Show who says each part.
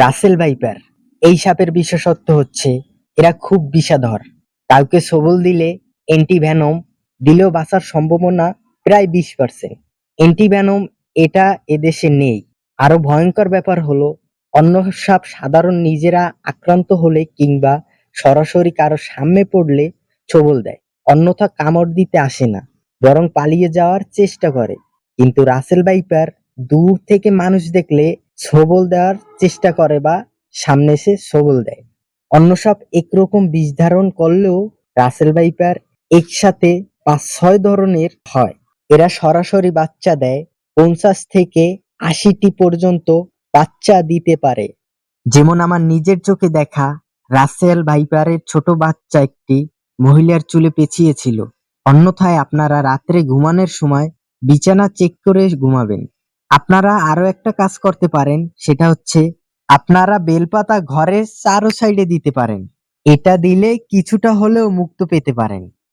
Speaker 1: Russell viper. এই সাপের বিশেষত্ব হচ্ছে, এরা খুব বিষাধর কাউকে সবল দিলে অ্যান্টিভ্যানম দিলেও বাঁচার সম্ভাবনা প্রায় বিশ পার্সেন্ট অ্যান্টিভ্যানম এটা এদেশে নেই। আরও ভয়ঙ্কর ব্যাপার হলো, অন্য সাপ সাধারণ নিজেরা আক্রান্ত হলে কিংবা সরাসরি কারও সামনে পড়লে ছবল দেয়। অন্যথা কামড় দিতে আসে না, বরং পালিয়ে যাওয়ার চেষ্টা করে। কিন্তু রাসেল বাইপার দূর থেকে মানুষ দেখলে ছবল দেওয়ার চেষ্টা করে বা সামনে এসে ছবল দেয়। অন্য সব একরকম বীজ ধারণ করলেও রাসেল ভাইপার একসাথে পাঁচ ছয় ধরনের হয়। এরা সরাসরি বাচ্চা দেয়, পঞ্চাশ থেকে আশিটি পর্যন্ত বাচ্চা দিতে পারে। যেমন আমার নিজের চোখে দেখা রাসেল ভাইপারের ছোট বাচ্চা একটি মহিলার চুলে পেঁচিয়েছিল। অন্যথায় আপনারা রাত্রে ঘুমানোর সময় বিছানা চেক করে ঘুমাবেন। আপনারা আরও একটা কাজ করতে পারেন, সেটা হচ্ছে আপনারা বেলপাতা ঘরের চারো সাইডে দিতে পারেন। এটা দিলে কিছুটা হলেও মুক্ত পেতে পারেন।